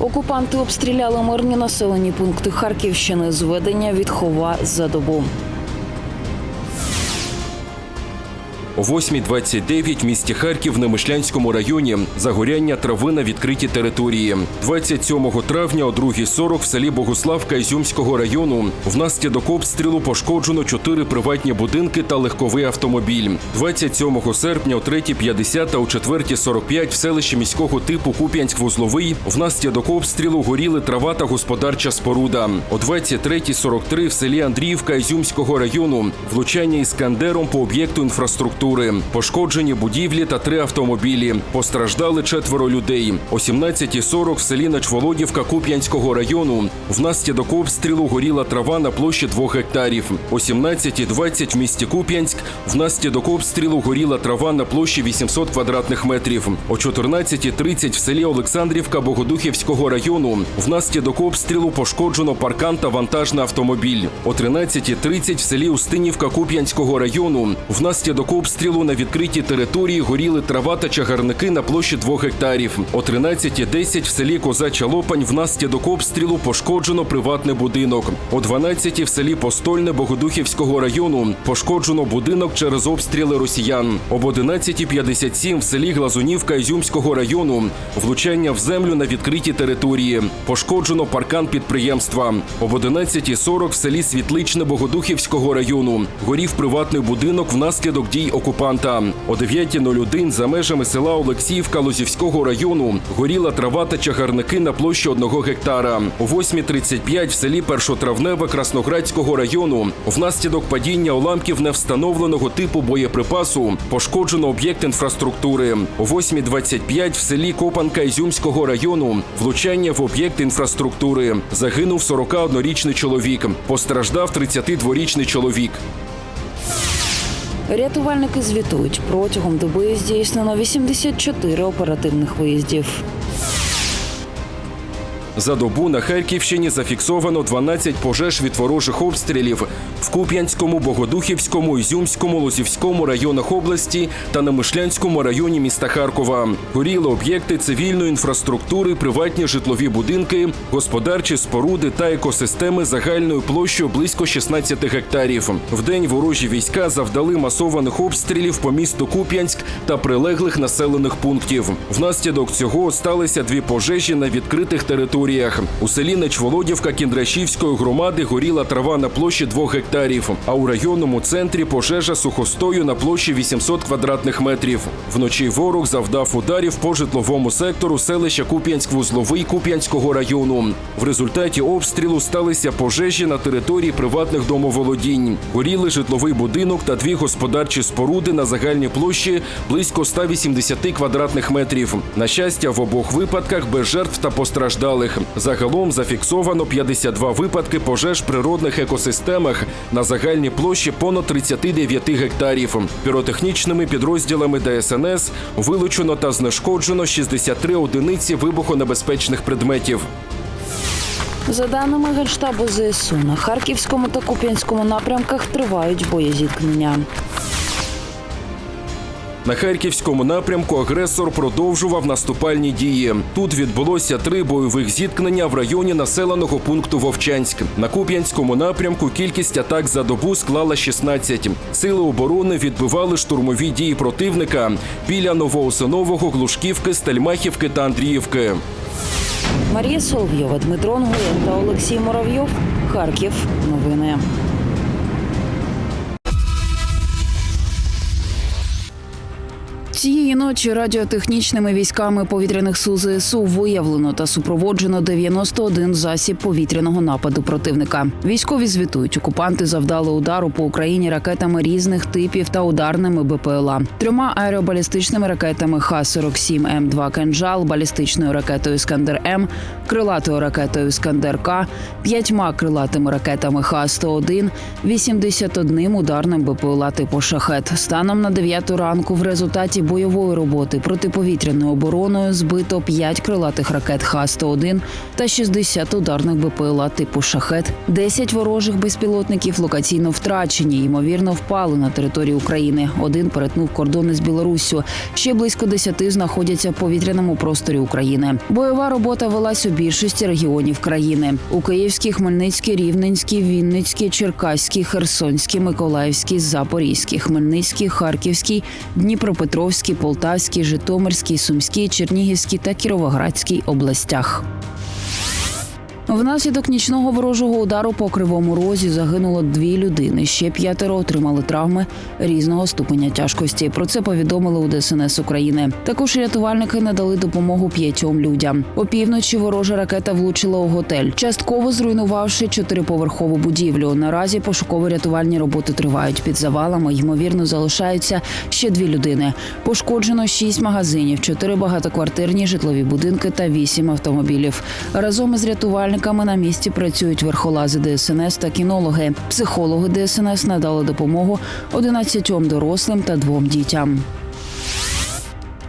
Окупанти обстріляли мирні населені пункти Харківщини. Зведення відхова за добу. О 8.29 в місті Харків на Мишлянському районі загоряння трави на відкритій території. 27 травня о 2.40 в селі Богуславка Ізюмського району внаслідок обстрілу пошкоджено чотири приватні будинки та легковий автомобіль. 27 серпня о 3.50 та о 4.45 в селищі міського типу Куп'янськ-Вузловий внаслідок обстрілу горіли трава та господарча споруда. О 23.43 в селі Андріївка Ізюмського району влучання іскандером по об'єкту інфраструктури. Пошкоджені будівлі та три автомобілі. Постраждали четверо людей. О 17.40 в селі Начволодівка Куп'янського району внаслідок обстрілу горіла трава на площі двох гектарів. О 17.20 в місті Куп'янськ внаслідок обстрілу горіла трава на площі 800 квадратних метрів. О 14.30 в селі Олександрівка Богодухівського району внаслідок обстрілу пошкоджено паркан та вантажний автомобіль. О 13.30 в селі Устинівка Куп'янського району внаслідок обстрілу на відкритій території горіли трава та чагарники на площі двох гектарів. О 13.10 в селі Козача Лопань внаслідок обстрілу пошкоджено приватний будинок. О 12 в селі Постольне Богодухівського району пошкоджено будинок через обстріли росіян. Об 11.57 в селі Глазунівка Ізюмського району влучання в землю на відкритій території. Пошкоджено паркан підприємства. Об 11.40 в селі Світличне Богодухівського району горів приватний будинок внаслідок дій окупанта. О 9.01 за межами села Олексіївка Лозівського району горіла трава та чагарники на площі одного гектара. О 8.35 в селі Першотравневе Красноградського району внаслідок падіння уламків невстановленого типу боєприпасу пошкоджено об'єкт інфраструктури. О 8.25 в селі Копанка Ізюмського району влучання в об'єкт інфраструктури. Загинув 41-річний чоловік. Постраждав 32-річний чоловік. Рятувальники звітують протягом доби здійснено 84 оперативних виїздів. За добу на Харківщині зафіксовано 12 пожеж від ворожих обстрілів в Куп'янському, Богодухівському, Ізюмському, Лозівському районах області та на Мишлянському районі міста Харкова. Горіли об'єкти цивільної інфраструктури, приватні житлові будинки, господарчі споруди та екосистеми загальною площею близько 16 гектарів. Вдень ворожі війська завдали масованих обстрілів по місту Куп'янськ та прилеглих населених пунктів. Внаслідок цього сталися дві пожежі на відкритих територіях. У селі Нечволодівка Кіндрашівської громади горіла трава на площі двох гектарів. А у районному центрі пожежа сухостою на площі 800 квадратних метрів. Вночі ворог завдав ударів по житловому сектору селища Куп'янськ-Вузловий Куп'янського району. В результаті обстрілу сталися пожежі на території приватних домоволодінь. Горіли житловий будинок та дві господарчі споруди на загальній площі близько 180 квадратних метрів. На щастя, в обох випадках без жертв та постраждалих. Загалом зафіксовано 52 випадки пожеж в природних екосистемах на загальній площі понад 39 гектарів. Піротехнічними підрозділами ДСНС вилучено та знешкоджено 63 одиниці вибухонебезпечних предметів. За даними Генштабу ЗСУ, на Харківському та Куп'янському напрямках тривають боєзіткнення. На харківському напрямку агресор продовжував наступальні дії. Тут відбулося три бойових зіткнення в районі населеного пункту Вовчанськ. На Куп'янському напрямку кількість атак за добу склала 16. Сили оборони відбивали штурмові дії противника біля Новоосинового, Глушківки, Стельмахівки та Андріївки. Марія Соловйова, Дмитро Нгуєн та Олексій Муравйов. Харків. Новини. Цієї ночі радіотехнічними військами повітряних сил ЗСУ виявлено та супроводжено 91 засіб повітряного нападу противника. Військові звітують, окупанти завдали удару по Україні ракетами різних типів та ударними БПЛА, трьома аеробалістичними ракетами Х-47 М2 «Кинжал», балістичною ракетою Іскандер М, крилатою ракетою Іскандер К, п'ятьма крилатими ракетами Х-101, 81 ударним БПЛА типу Шахет. Станом на 9 ранку в результаті бойової роботи протиповітряною обороною збито 5 крилатих ракет Х-101 та 60 ударних БПЛА типу «Шахет». 10 ворожих безпілотників локаційно втрачені, ймовірно, впали на територію України. Один перетнув кордони з Білоруссю. Ще близько 10 знаходяться в повітряному просторі України. Бойова робота велась у більшості регіонів країни: у Київській, Хмельницькій, Рівненській, Вінницькій, Черкаській, Херсонській, Миколаївській, Запорізькій, Хмельницькій, Харківській, Дніпропетровській, Полтавській, Житомирській, Сумській, Чернігівській та Кіровоградській областях. Внаслідок нічного ворожого удару по кривому розі загинуло дві людини. Ще п'ятеро отримали травми різного ступеня тяжкості. Про це повідомили у ДСНС України. Також рятувальники надали допомогу п'ятьом людям. Опівночі ворожа ракета влучила у готель, частково зруйнувавши чотириповерхову будівлю. Наразі пошуково-рятувальні роботи тривають. Під завалами ймовірно залишаються ще дві людини. Пошкоджено шість магазинів, чотири багатоквартирні житлові будинки та вісім автомобілів. Разом із рятувальниками на місці працюють верхолази ДСНС та кінологи. Психологи ДСНС надали допомогу 11 дорослим та двом дітям.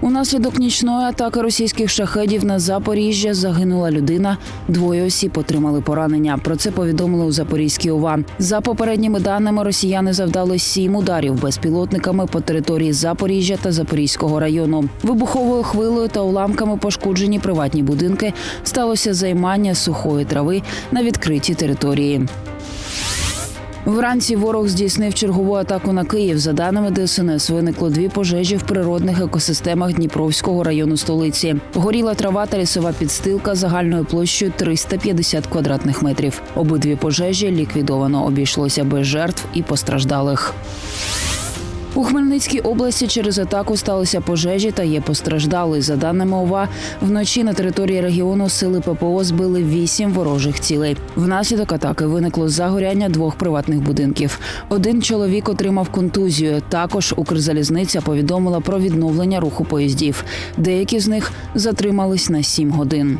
Унаслідок нічної атаки російських шахедів на Запоріжжя загинула людина. Двоє осіб отримали поранення. Про це повідомили у Запорізькій ОВА. За попередніми даними, росіяни завдали сім ударів безпілотниками по території Запоріжжя та Запорізького району. Вибуховою хвилею та уламками пошкоджені приватні будинки. Сталося займання сухої трави на відкритій території. Вранці ворог здійснив чергову атаку на Київ. За даними ДСНС, виникло дві пожежі в природних екосистемах Дніпровського району столиці. Горіла трава та лісова підстилка загальною площею 350 квадратних метрів. Обидві пожежі ліквідовано обійшлося без жертв і постраждалих. У Хмельницькій області через атаку сталися пожежі та є постраждали. За даними ОВА, вночі на території регіону сили ППО збили вісім ворожих цілей. Внаслідок атаки виникло загоряння двох приватних будинків. Один чоловік отримав контузію. Також Укрзалізниця повідомила про відновлення руху поїздів. Деякі з них затримались на сім годин.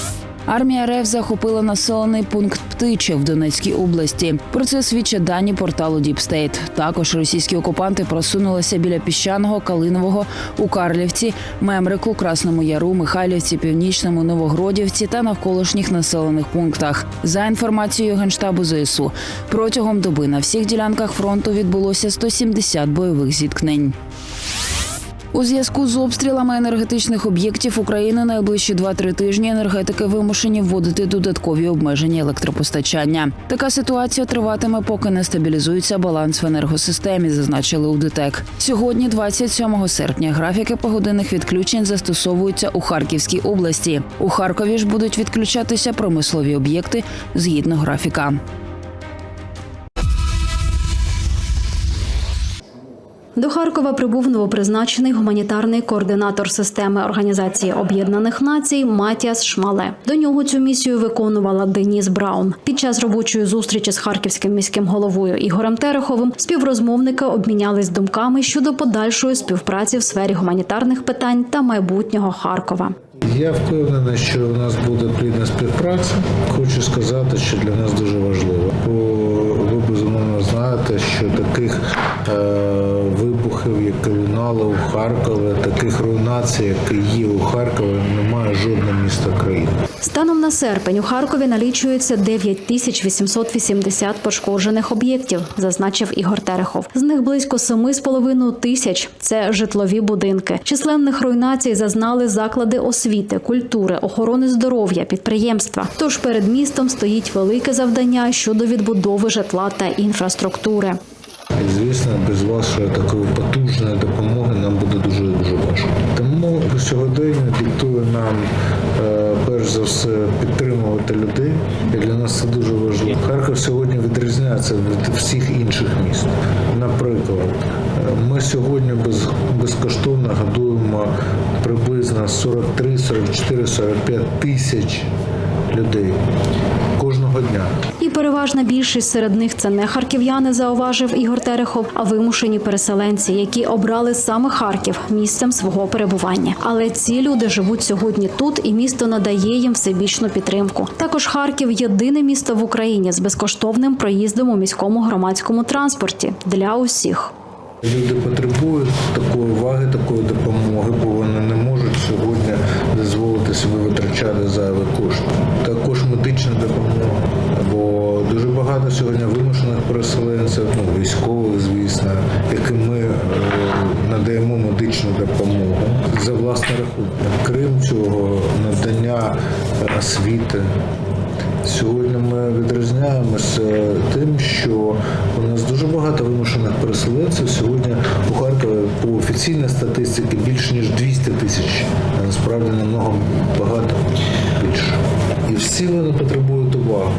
Армія РФ захопила населений пункт Птиче в Донецькій області. Про це свідчать дані порталу Діпстейт. Також російські окупанти просунулися біля піщаного, Калинового у Карлівці, Мемрику, Красному Яру, Михайлівці, Північному, Новогродівці та навколишніх населених пунктах. За інформацією генштабу ЗСУ, протягом доби на всіх ділянках фронту відбулося 170 бойових зіткнень. У зв'язку з обстрілами енергетичних об'єктів України найближчі 2-3 тижні енергетики вимушені вводити додаткові обмеження електропостачання. Така ситуація триватиме, поки не стабілізується баланс в енергосистемі, зазначили у ДТЕК. Сьогодні, 27 серпня, графіки погодинних відключень застосовуються у Харківській області. У Харкові ж будуть відключатися промислові об'єкти згідно графіка. До Харкова прибув новопризначений гуманітарний координатор системи Організації Об'єднаних Націй Матіас Шмале. До нього цю місію виконувала Деніс Браун. Під час робочої зустрічі з харківським міським головою Ігорем Тереховим співрозмовники обмінялись думками щодо подальшої співпраці в сфері гуманітарних питань та майбутнього Харкова. Я впевнений, що у нас буде плідна співпраця. Хочу сказати, що для нас дуже важливо. Знаєте, що таких е, вибухів, які лунали у Харкові, таких руйнацій, які є у Харкові, немає жодного міста країни. Станом на серпень у Харкові налічується 9880 пошкоджених об'єктів, зазначив Ігор Терехов. З них близько 7,5 тисяч це житлові будинки. Численних руйнацій зазнали заклади освіти, культури, охорони здоров'я, підприємства. Тож перед містом стоїть велике завдання щодо відбудови житла та інфраструктури. І звісно, без вашої такої потужної допомоги нам буде дуже дуже важко. Тому сьогодення диктує нам е, перш за все підтримувати людей. І для нас це дуже важливо. Харків сьогодні відрізняється від всіх інших міст. Наприклад, е, ми сьогодні без, безкоштовно годуємо приблизно 43, 44, 45 тисяч людей кожного дня. І переважна більшість серед них це не харків'яни, зауважив Ігор Терехов, а вимушені переселенці, які обрали саме Харків місцем свого перебування. Але ці люди живуть сьогодні тут, і місто надає їм всебічну підтримку. Також Харків єдине місто в Україні з безкоштовним проїздом у міському громадському транспорті для усіх. Люди потребують такої уваги, такої допомоги, витрачати зайві кошти. Також медична допомога. Бо дуже багато сьогодні вимушених переселенців, ну військових, звісно, яким ми е, надаємо медичну допомогу за власний рахунок. Крім цього, надання освіти. Сьогодні ми відрізняємося тим, що у нас дуже багато вимушених переселенців. Сьогодні по офіційній статистиці більше ніж 200 тисяч, а насправді намного багато більше. І всі вони потребують уваги.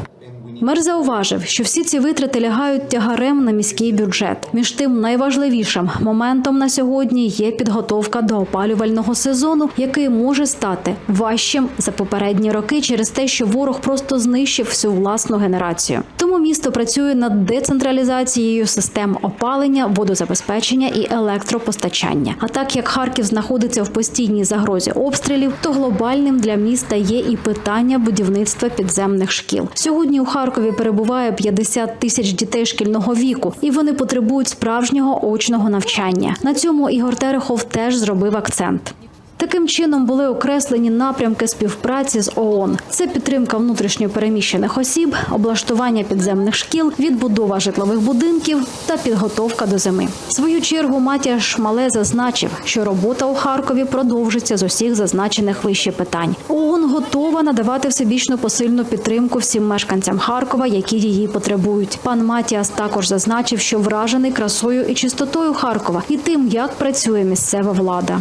Мер зауважив, що всі ці витрати лягають тягарем на міський бюджет. Між тим, найважливішим моментом на сьогодні є підготовка до опалювального сезону, який може стати важчим за попередні роки через те, що ворог просто знищив всю власну генерацію. Тому місто працює над децентралізацією систем опалення, водозабезпечення і електропостачання. А так як Харків знаходиться в постійній загрозі обстрілів, то глобальним для міста є і питання будівництва підземних шкіл. Сьогодні у Харкові перебуває 50 тисяч дітей шкільного віку, і вони потребують справжнього очного навчання. На цьому Ігор Терехов теж зробив акцент. Таким чином були окреслені напрямки співпраці з ООН. Це підтримка внутрішньопереміщених осіб, облаштування підземних шкіл, відбудова житлових будинків та підготовка до зими. В свою чергу Матія Шмале зазначив, що робота у Харкові продовжиться з усіх зазначених вище питань. ООН готова надавати всебічну посильну підтримку всім мешканцям Харкова, які її потребують. Пан Матіас також зазначив, що вражений красою і чистотою Харкова і тим, як працює місцева влада.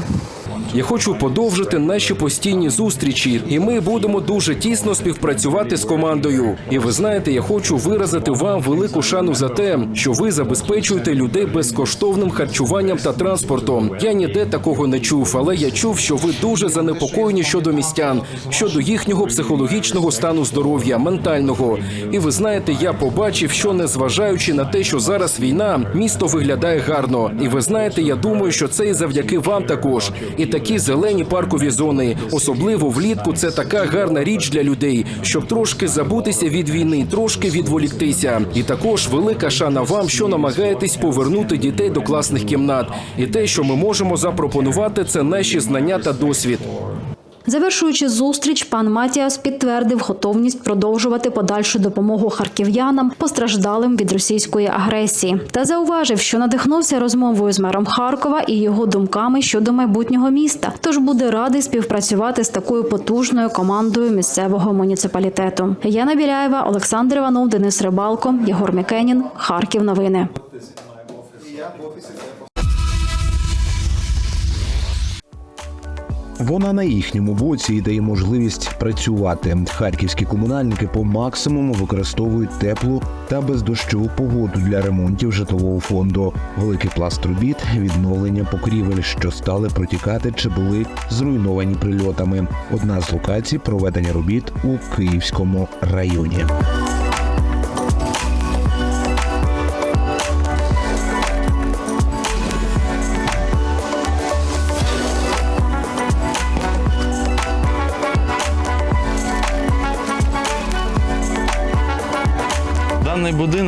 Я хочу подовжити наші постійні зустрічі, і ми будемо дуже тісно співпрацювати з командою. І ви знаєте, я хочу виразити вам велику шану за те, що ви забезпечуєте людей безкоштовним харчуванням та транспортом. Я ніде такого не чув, але я чув, що ви дуже занепокоєні щодо містян, щодо їхнього психологічного стану здоров'я, ментального. І ви знаєте, я побачив, що незважаючи на те, що зараз війна, місто виглядає гарно. І ви знаєте, я думаю, що це і завдяки вам також. І такі зелені паркові зони, особливо влітку, це така гарна річ для людей, щоб трошки забутися від війни, трошки відволіктися. І також велика шана вам, що намагаєтесь повернути дітей до класних кімнат. І те, що ми можемо запропонувати, це наші знання та досвід. Завершуючи зустріч, пан Матіас підтвердив готовність продовжувати подальшу допомогу харків'янам, постраждалим від російської агресії, та зауважив, що надихнувся розмовою з мером Харкова і його думками щодо майбутнього міста. Тож буде радий співпрацювати з такою потужною командою місцевого муніципалітету. Яна Біляєва, Олександр Іванов, Денис Рибалко, Єгор Мікенін, Харків. Новини. Вона на їхньому боці і дає можливість працювати. Харківські комунальники по максимуму використовують теплу та бездощову погоду для ремонтів житлового фонду. Великий пласт робіт, відновлення покрівель, що стали протікати чи були зруйновані прильотами. Одна з локацій проведення робіт у Київському районі.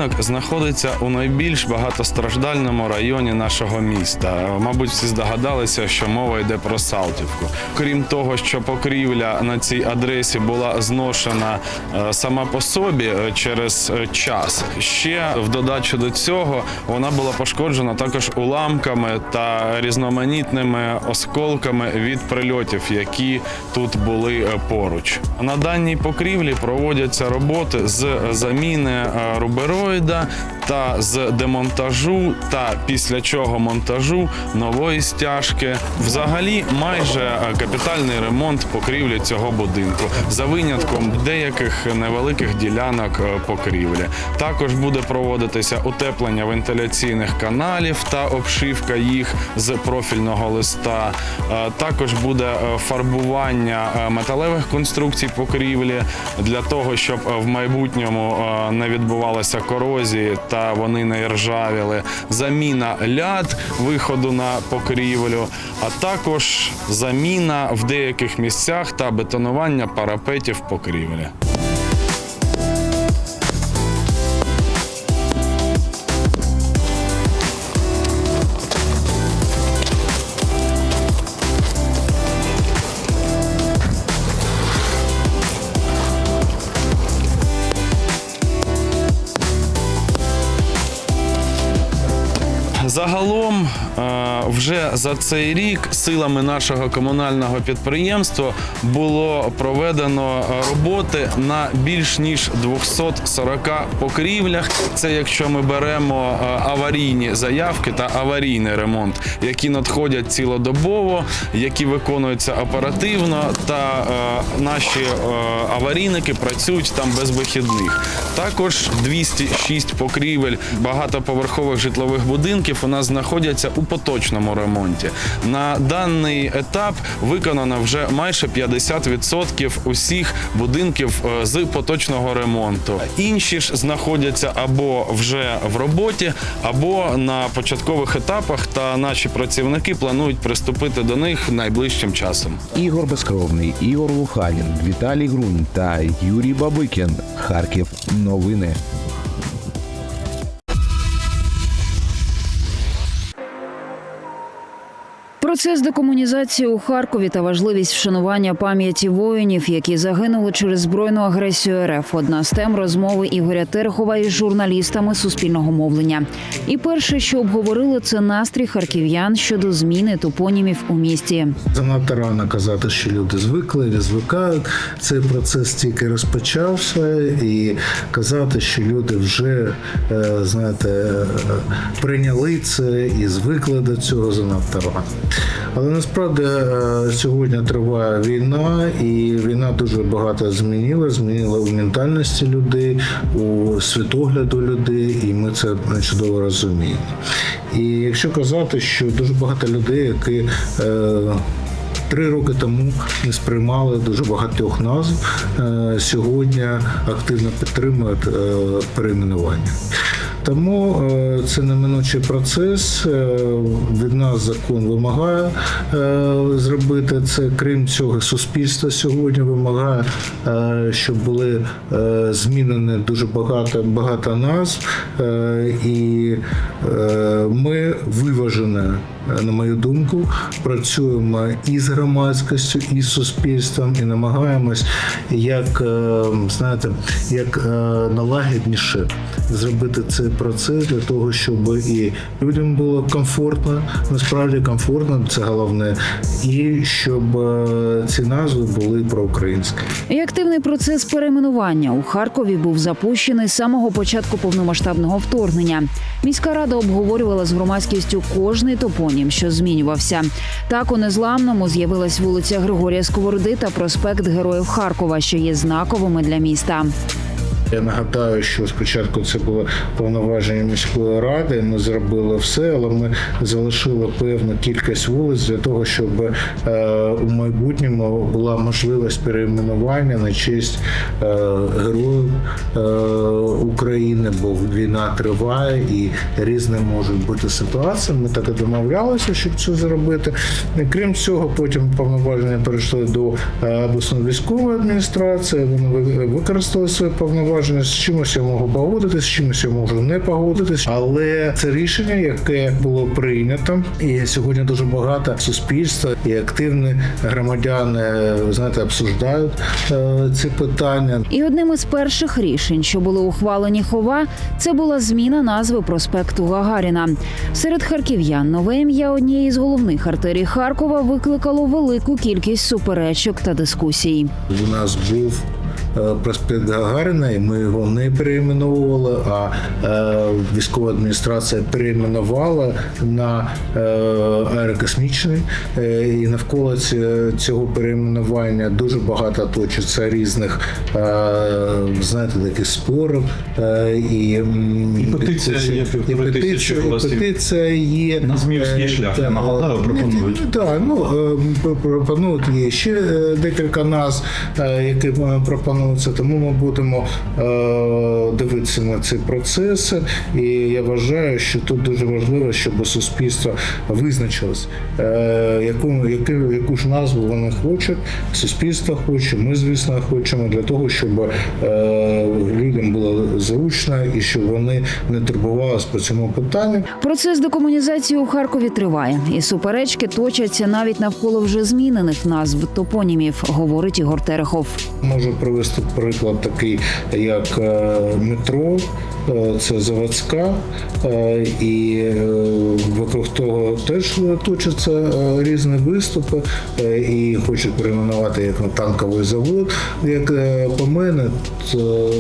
Будинок знаходиться у найбільш багатостраждальному районі нашого міста. Мабуть, всі здогадалися, що мова йде про Салтівку. Крім того, що покрівля на цій адресі була зношена е, сама по собі е, через е, час. Ще в додачу до цього вона була пошкоджена також уламками та різноманітними осколками від прильотів, які тут були поруч. На даній покрівлі проводяться роботи з заміни е, рубежів та з демонтажу та після чого монтажу нової стяжки. Взагалі, майже капітальний ремонт покрівлі цього будинку за винятком деяких невеликих ділянок е, покрівлі. Також буде проводитися утеплення вентиляційних каналів та обшивка їх з профільного листа. Е, Також буде е, фарбування металевих конструкцій покрівлі для того, щоб в майбутньому не відбувалася корозії та вони не ржавіли. Заміна ляд виходу на покрівлю, а також заміна в деяких місцях та бетонування парапетів покрівлі. Загалом е, вже за цей рік силами нашого комунального підприємства було проведено роботи на більш ніж 240 покрівлях. Це якщо ми беремо е, аварійні заявки та аварійний ремонт, які надходять цілодобово, які виконуються оперативно, та е, наші е, аварійники працюють там без вихідних. Також 206 покрівель багатоповерхових житлових будинків у нас знаходяться у поточному ремонті. На даний етап виконано вже майже 50% усіх будинків е, з поточного ремонту. Інші ж знаходяться або вже в роботі, або на початкових етапах. Та наші працівники планують приступити до них найближчим часом. Ігор Безкровний, Ігор Луханін, Віталій Грунь та Юрій Бабикін. Харків. Новини. Процес декомунізації у Харкові та важливість вшанування пам'яті воїнів, які загинули через збройну агресію РФ. Одна з тем розмови Ігоря Терехова із журналістами суспільного мовлення. І перше, що обговорили, це настрій харків'ян щодо зміни топонімів у місті. Занадто рано казати, що люди звикли, не звикають. Цей процес тільки розпочався, і казати, що люди вже е, знаєте, е, прийняли це і звикли до цього занадто рано. Але насправді е, сьогодні триває війна, і війна дуже багато змінила, змінила у ментальності людей, у світогляду людей, і ми це чудово розуміємо. І якщо казати, що дуже багато людей, які е, Три роки тому не сприймали дуже багатьох назв. е, Сьогодні активно підтримують перейменування. Тому е, це неминучий процес. Е, Від нас закон вимагає е, зробити це. Крім цього, суспільство сьогодні вимагає, щоб були змінені дуже багато багато назв, і ми виважені, на мою думку, працюємо і з громадськістю, і з суспільством, і намагаємось як е, знаєте, як е, налагідніше зробити цей процес для того, щоб і людям було комфортно, насправді комфортно, це головне, і щоб е, ці назви були проукраїнські. І активний процес перейменування у Харкові був запущений з самого початку повномасштабного вторгнення. Міська рада обговорювала з громадськістю кожний топонім, що змінювався. Так у незламному з'явилась вулиця Григорія Сковороди та проспект Героїв Харкова, що є знаковими для міста. Я нагадаю, що спочатку це було повноваження міської ради. Ми зробили все, але ми залишили певну кількість вулиць для того, щоб е, у майбутньому була можливість перейменування на честь е, героїв е, України, бо війна триває і різні можуть бути ситуації. Ми так і домовлялися, щоб це зробити. Крім цього, потім повноваження перейшли до е, обласної військової адміністрації. Вони ви- використали свої повноваження. З чимось я можу погодитись, з чимось я можу не погодитись. Але це рішення, яке було прийнято, і сьогодні дуже багато суспільства і активні громадяни ви знаєте, обсуждають е, ці питання. І одним із перших рішень, що були ухвалені хова, це була зміна назви проспекту Гагаріна. Серед харків'ян нове ім'я однієї з головних артерій Харкова викликало велику кількість суперечок та дискусій. У нас був проспект Гагаріна, і ми його не перейменовували, а е, військова адміністрація перейменувала на е, аерокосмічний. Е, І навколо цього перейменування дуже багато точиться різних, е, знаєте, таких спорів. е, І, І петиція є і петиція-. Петиція є. На Зміївський Е, шлях, та, я нагадаю, е, пропонують. Так, ну е, пропонують є ще е, декілька е, які е, пропонуються. Тому ми будемо е, дивитися на ці процеси. І я вважаю, що тут дуже важливо, щоб суспільство визначилось, е, яку, яку, яку ж назву вони хочуть. Суспільство хоче, ми, звісно, хочемо для того, щоб е, людям було зручно і щоб вони не турбувалися по цьому питанню. Процес декомунізації у Харкові триває, і суперечки точаться навіть навколо вже змінених назв топонімів, говорить Ігор Терехов. Можу привести приклад такий, як е, метро, е, це заводська, е, і вокруг того теж точаться різні виступи, і хочуть перейменувати як на танковий завод. Як по мене,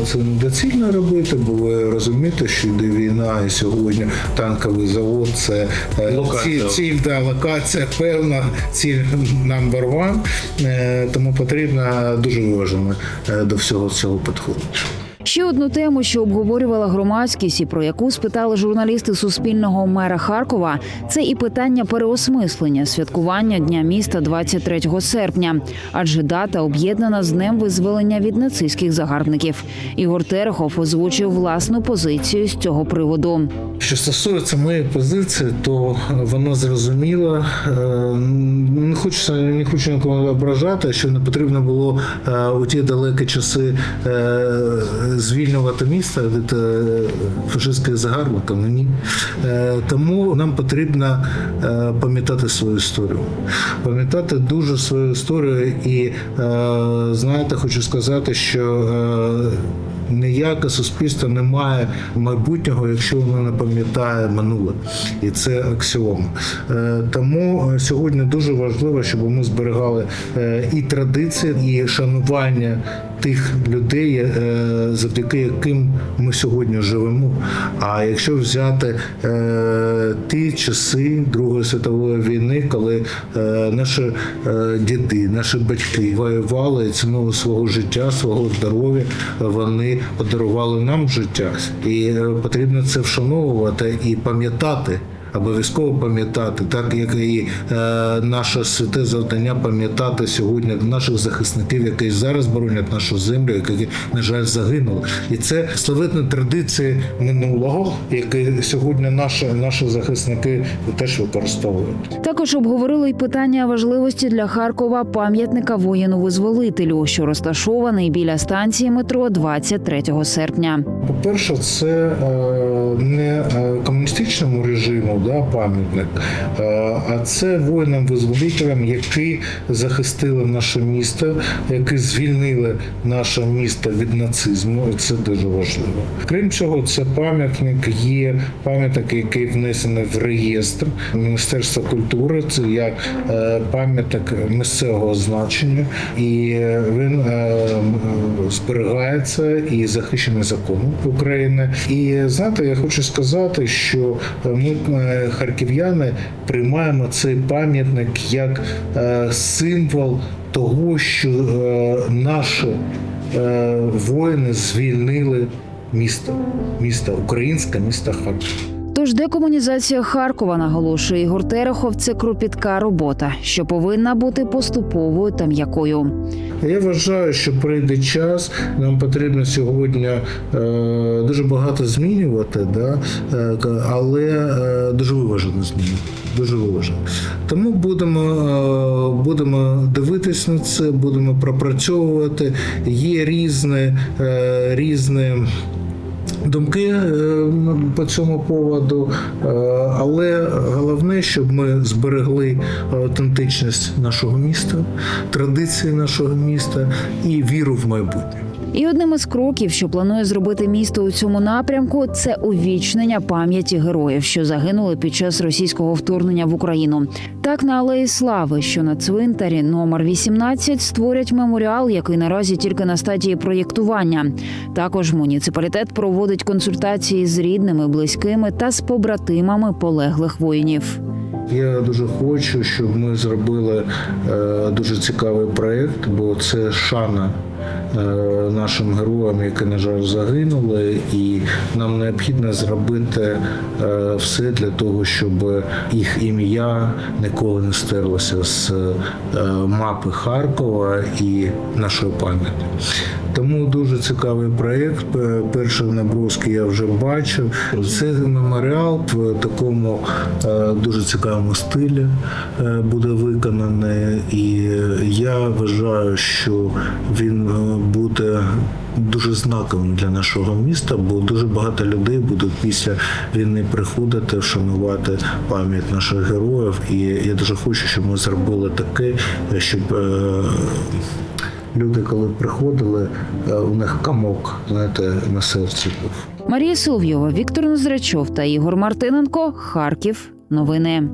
це недоцільно робити, бо ви розумієте, що йде війна, і сьогодні танковий завод це Локація. ціль, да, локація певна, ціль number one, тому потрібно дуже виважено е, до всього цього підходити. Ще одну тему, що обговорювала громадськість, і про яку спитали журналісти Суспільного мера Харкова, це і питання переосмислення святкування дня міста 23 серпня, адже дата об'єднана з днем визволення від нацистських загарбників. Ігор Терехов озвучив власну позицію з цього приводу. Що стосується моєї позиції, то вона зрозуміла. Е, Не хочеться, не хочу нікого ображати, що не потрібно було е, у ті далекі часи е, звільнювати місто від е, фашистських загарбників. Ну, Ні. Е, Тому нам потрібно е, пам'ятати свою історію. Пам'ятати дуже свою історію і знаєте, хочу сказати, що ніяке суспільство не має майбутнього, якщо воно не пам'ятає минуле, і це аксіома. Тому сьогодні дуже важливо, щоб ми зберігали і традиції, і шанування тих людей, е, завдяки яким ми сьогодні живемо. А якщо взяти е, ті часи Другої світової війни, коли е, наші діди, наші батьки воювали ціною свого життя, свого здоров'я, вони подарували нам життя, і потрібно це вшановувати і пам'ятати. Обов'язково пам'ятати, так як і е, наше святе завдання пам'ятати сьогодні наших захисників, які зараз боронять нашу землю, які, на жаль, загинули. І це славетні традиції минулого, які сьогодні наші, наші захисники теж використовують. Також обговорили й питання важливості для Харкова пам'ятника воїну-визволителю, що розташований біля станції метро 23 серпня. По-перше, це е, не е, комуністичному режиму да, пам'ятник, е, а це воїнам-визволителям, які захистили наше місто, які звільнили наше місто від нацизму. І це дуже важливо. Крім цього, це пам'ятник є пам'ятник, який внесений в реєстр Міністерства культури. Це як е, пам'ятник місцевого значення, і він зберігається і захищений законом України. І знаєте, я хочу сказати, що ми, е, харків'яни, приймаємо цей пам'ятник як е, символ того, що е, наші е, воїни звільнили місто, місто українське, місто Харків. Тож декомунізація Харкова наголошує Ігор Терехов. Це кропітка робота, що повинна бути поступовою та м'якою. Я вважаю, що прийде час. Нам потрібно сьогодні е, дуже багато змінювати, да? е, але е, дуже виважено змінювати. Дуже виважено. Тому будемо, будемо дивитись на це, будемо пропрацьовувати. Є різні, різні думки е, по цьому поводу, е, але головне, щоб ми зберегли автентичність нашого міста, традиції нашого міста і віру в майбутнє. І одним із кроків, що планує зробити місто у цьому напрямку, це увічнення пам'яті героїв, що загинули під час російського вторгнення в Україну. Так на алеї Слави, що на цвинтарі номер 18, створять меморіал, який наразі тільки на стадії проєктування. Також муніципалітет проводить консультації з рідними, близькими та з побратимами полеглих воїнів. Я дуже хочу, щоб ми зробили е, дуже цікавий проєкт, бо це шана нашим героям, які, на жаль, загинули, і нам необхідно зробити е, все для того, щоб їх ім'я ніколи не стерлося з е, мапи Харкова і нашої пам'яті. Тому дуже цікавий проєкт. П- Перший наброски я вже бачив. Це меморіал в такому е, дуже цікавому стилі е, буде виконаний. І я вважаю, що він е, буде дуже знаковим для нашого міста, бо дуже багато людей будуть після війни приходити, вшанувати пам'ять наших героїв. І я дуже хочу, щоб ми зробили таке, щоб. Люди, коли приходили, е, у них камок, знаєте, на серці був. Марія Соловйова, Віктор Нозрачов та Ігор Мартиненко. Харків. Новини.